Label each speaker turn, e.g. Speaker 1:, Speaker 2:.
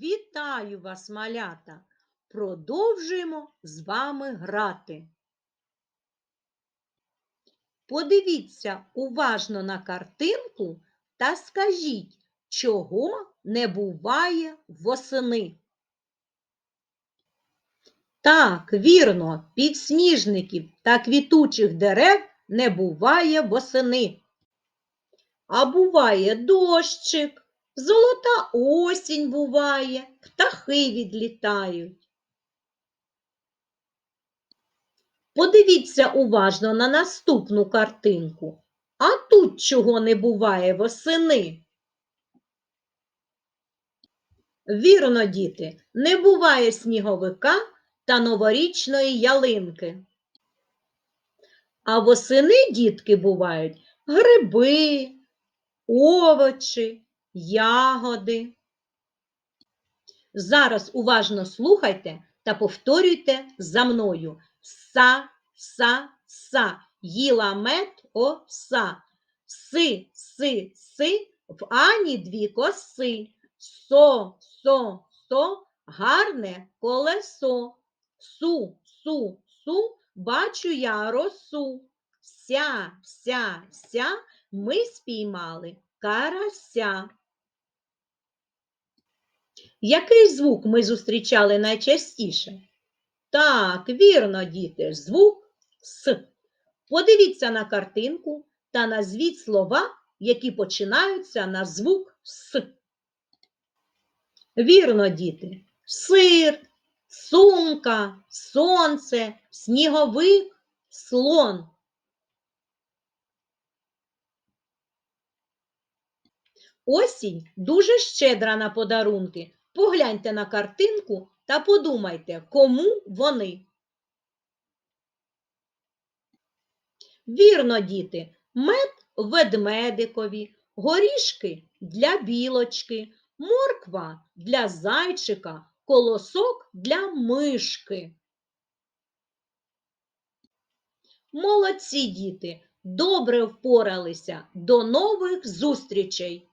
Speaker 1: Вітаю вас, малята! Продовжуємо з вами грати. Подивіться уважно на картинку та скажіть, чого не буває восени. Так, вірно, підсніжників та квітучих дерев не буває восени. А буває дощик, золота осінь буває, птахи відлітають. Подивіться уважно на наступну картинку. А тут чого не буває восени? Вірно, діти, не буває сніговика та новорічної ялинки. А восени, дітки, бувають гриби, овочі, ягоди. Зараз уважно слухайте та повторюйте за мною. Са, са, са, їла мед оса. Си, си, си, в Ані дві коси. Со, со, со, гарне колесо. Су, су, су, бачу я росу. Ся, ся, ся, ми спіймали карася. Який звук ми зустрічали найчастіше? Так, вірно, діти, звук С. Подивіться на картинку та назвіть слова, які починаються на звук С. Вірно, діти, сир, сумка, сонце, сніговик, слон. Осінь дуже щедра на подарунки. Погляньте на картинку та подумайте, кому вони. Вірно, діти, мед ведмедикові, горішки для білочки, морква для зайчика, колосок для мишки. Молодці діти, добре впоралися. До нових зустрічей!